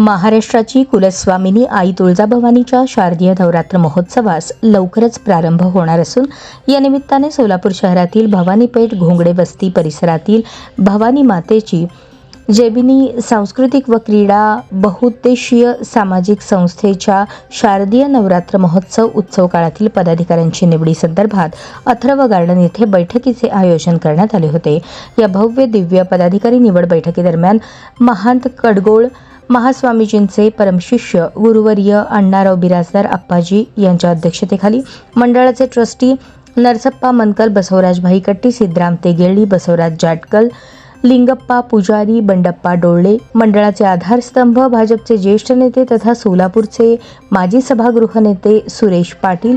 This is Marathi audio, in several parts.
महाराष्ट्राची कुलस्वामिनी आई तुळजाभवानीच्या शारदीय नवरात्र महोत्सवास लवकरच प्रारंभ होणार असून या निमित्ताने सोलापूर शहरातील भवानीपेठ घोंगडे वस्ती परिसरातील भवानी मातेची जेबिनी सांस्कृतिक व क्रीडा बहुउद्देशीय सामाजिक संस्थेच्या शारदीय नवरात्र महोत्सव उत्सव काळातील पदाधिकाऱ्यांची निवडी संदर्भात अथर्व गार्डन येथे बैठकीचे आयोजन करण्यात आले होते. या भव्य दिव्य पदाधिकारी निवड बैठकीदरम्यान महांत कडगोळ महास्वामीजींचे परमशिष्य गुरुवर्य अण्णाराव बिराजदार आप्पाजी यांच्या अध्यक्षतेखाली मंडळाचे ट्रस्टी नरसप्पा मनकल बसवराज भाईकट्टी सिद्धराम तेगेळी बसवराज जाटकल लिंगप्पा पुजारी बंडप्पा डोळे मंडळाचे आधारस्तंभ भाजपचे ज्येष्ठ नेते तथा सोलापूरचे माजी सभागृह नेते सुरेश पाटील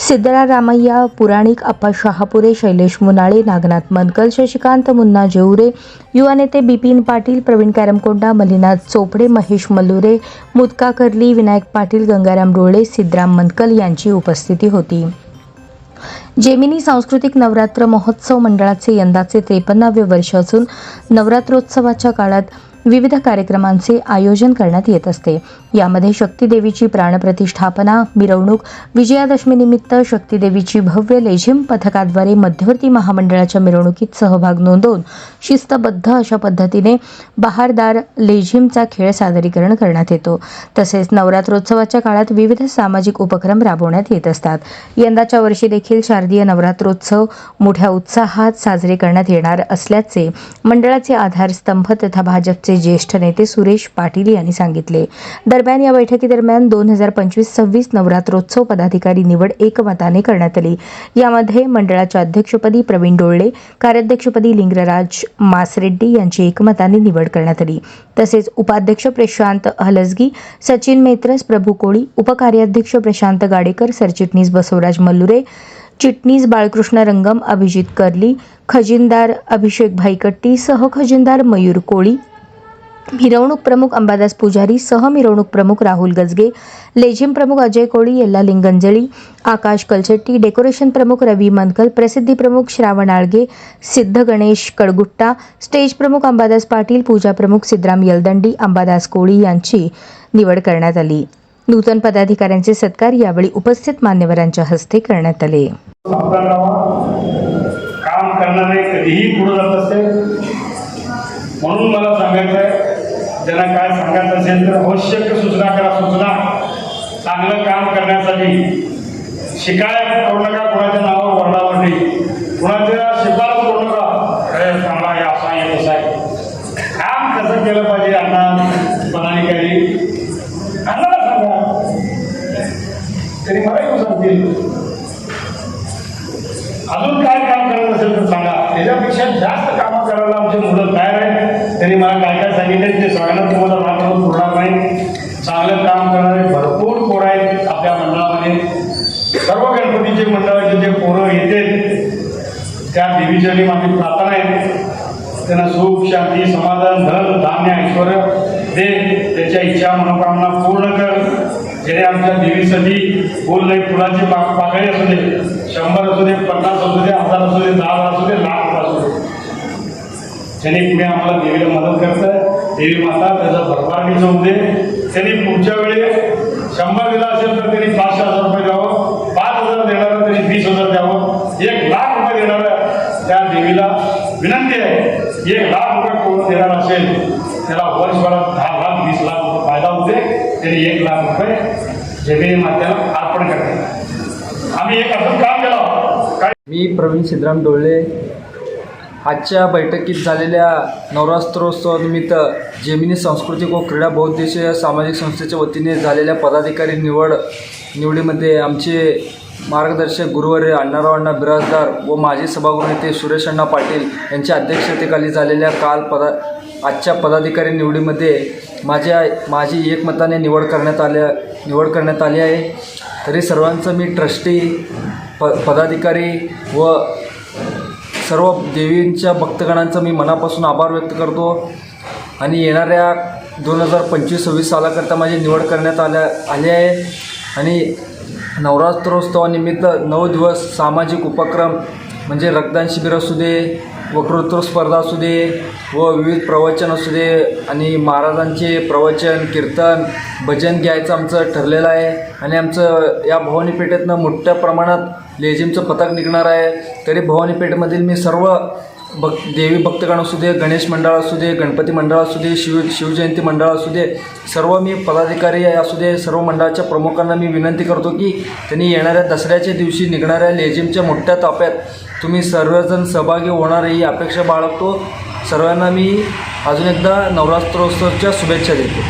सिद्धरारामय्या पुराणिक अप्पा शहापुरे शैलेश मुनाळे नागनाथ मनकल शशिकांत मुन्ना जेवरे युवा नेते बिपिन पाटील प्रवीण कॅरमकोंडा मलिनाथ चोपडे महेश मल्लुरे मुदका कर्ली विनायक पाटील गंगाराम रोळे सिद्धराम मनकल यांची उपस्थिती होती. जेमिनी सांस्कृतिक नवरात्र महोत्सव मंडळाचे यंदाचे त्रेपन्नावे वर्ष असून नवरात्रोत्सवाच्या काळात विविध कार्यक्रमांचे आयोजन करण्यात येत असते. यामध्ये शक्तीदेवीची प्राणप्रतिष्ठापना मिरवणूक विजयादशमीनिमित्त शक्तीदेवीची भव्य लेझिम पथकाद्वारे मध्यवर्ती महामंडळाच्या मिरवणुकीत सहभाग नोंदवून शिस्तबद्ध अशा पद्धतीने बहारदार लेझिमचा खेळ सादरीकरण करण्यात येतो. तसेच नवरात्रोत्सवाच्या काळात विविध सामाजिक उपक्रम राबवण्यात येत असतात. यंदाच्या वर्षी देखील शारदीय नवरात्रोत्सव मोठ्या उत्साहात साजरे करण्यात येणार असल्याचे मंडळाचे आधारस्तंभ तथा भाजपचे ज्येष्ठ नेते सुरेश पाटील यांनी सांगितले. दरम्यान या बैठकीदरम्यान दोन हजार पंचवीस सव्वीस नवरात्रोत्सव पदाधिकारी निवड एकमताने करण्यात आली. यामध्ये मंडळाच्या अध्यक्षपदी प्रवीण डोळे कार्याध्यक्षपदी लिंगराज मासरेड्डी यांची एकमताने निवड करण्यात आली. तसेच उपाध्यक्ष प्रशांत हलसगी सचिन मेत्रस प्रभू कोळी उपकार्याध्यक्ष प्रशांत गाडेकर सरचिटणीस बसवराज मल्लुरे चिटणीस बाळकृष्ण रंगम अभिजित कर्ली खजिनदार अभिषेक भाईकट्टी सहखजिनदार मयूर कोळी मिरवणूक प्रमुख अंबादास पुजारी सहमिरवणूक प्रमुख राहुल गजगे लेझिम प्रमुख अजय कोळी येल्ला लिंगंजळी आकाश कलचट्टी डेकोरेशन प्रमुख रवी मनकल प्रसिद्धी प्रमुख श्रावण आळगे सिद्ध गणेश कडगुट्टा स्टेज प्रमुख अंबादास पाटील पूजा प्रमुख सिद्धराम यलदंडी अंबादास कोळी यांची निवड करण्यात आली. नूतन पदाधिकाऱ्यांचे सत्कार यावेळी उपस्थित मान्यवरांच्या हस्ते करण्यात आले. काम करणारे कधीही पुढे जात असेल म्हणून मला सांगायचं आहे ज्यांना काय सांगायचं असेल तर आवश्यक सूचना करा सूचना. चांगलं काम करण्यासाठी. शिकायत करू नका कोणाच्या नावावर नाही. कोणाच्या शिफारस करू नका. अरे चांगला आहे असा आहे तसा आहे. काम कसं केलं पाहिजे अण्णा पदाधिकारी? अण्णाला सांगा. तरी मला येऊ सांगतील अजून काय काम करायचं असेल तर सांगा. त्याच्यापेक्षा जास्त कामं करायला आमची मुलं तयार आहेत. त्यांनी मला काय काय सांगितले ते सगळ्यांना तुम्हाला भाग करून सोडणार नाही चांगलं काम करणारे भरपूर पोरं आहेत आपल्या मंडळामध्ये. सर्व गणपतीचे मंडळाचे जे पोरं येते त्या देवीच्या माझी प्रार्थना आहे. त्यांना सुख शांती समाधान धन धान्य ऐश्वर दे. त्याच्या इच्छा मनोकामना पूर्ण कर. जेणे आमच्या देवीसाठी फुल नाही फुलाची पाकळी असू दे शंभर असू दे पन्नास असू दे हजार असू दे दहा हजार असू दे लाख असू दे. शनी पुढे आम्हाला देवीला मदत करताय. देवी माता त्याचा भरपारणी जाऊ होते त्यांनी पुढच्या वेळी शंभर दिला असेल तर त्यांनी पाचशे हजार रुपये द्यावं. पाच हजार देणारं त्यांनी वीस हजार द्यावं. एक लाख रुपये देणारं त्या देवीला विनंती आहे. एक लाख रुपये कोण देणार असेल त्याला वर्षभरात दहा लाख वीस लाख रुपये फायदा होते. त्यांनी एक लाख रुपये जमिनी मात्याला अर्पण करते आम्ही एक असं काम केलं. काय मी प्रवीण सिद्धराम डोळे आजच्या बैठकीत झालेल्या नवरात्रोत्सवानिमित्त जेमिनी सांस्कृतिक व क्रीडा बहुउद्देशीय सामाजिक संस्थेच्या वतीने झालेल्या पदाधिकारी निवड निवडीमध्ये आमचे मार्गदर्शक गुरुवारी अण्णाराव अण्णा बिराजदार व माजी सभागृह नेते सुरेश अण्णा पाटील यांच्या अध्यक्षतेखाली झालेल्या काल पदा आजच्या पदाधिकारी निवडीमध्ये माझ्या माझी एकमताने निवड करण्यात आल्या निवड करण्यात आली आहे. तरी सर्वांचं मी ट्रस्टी प पदाधिकारी व सर्व देवींच्या भक्तगणांचा मी मनापासून आभार व्यक्त करतो. आणि येणाऱ्या दोन हजार पंचवीस सव्वीस सालाकरता माझी निवड करण्यात आल्या आली आहे. आणि नवरात्रोत्सवानिमित्त नऊ दिवस सामाजिक उपक्रम म्हणजे रक्तदान शिबिर असू दे वक्तृत्व स्पर्धा असू दे व विविध प्रवचन असू दे आणि महाराजांचे प्रवचन कीर्तन भजन घ्यायचं आमचं ठरलेलं आहे. आणि आमचं या भवानी पेठेतनं मोठ्या प्रमाणात लेझिमचं पथक निघणार आहे. तरी भवानी पेठेमधील मी सर्व भक् देवी भक्तगण असू दे गणेश मंडळ असू दे गणपती मंडळ असू दे शिव शिवजयंती मंडळ असू दे सर्व मी पदाधिकारी असू दे सर्व मंडळाच्या प्रमुखांना मी विनंती करतो की त्यांनी येणाऱ्या दसऱ्याच्या दिवशी निघणाऱ्या लेझिमच्या मोठ्या ताप्यात तुम्ही सर्वजण सहभागी होणार ही अपेक्षा बाळगतो. सर्वांना मी अजून एकदा नवरात्रोत्सवच्या शुभेच्छा देतो.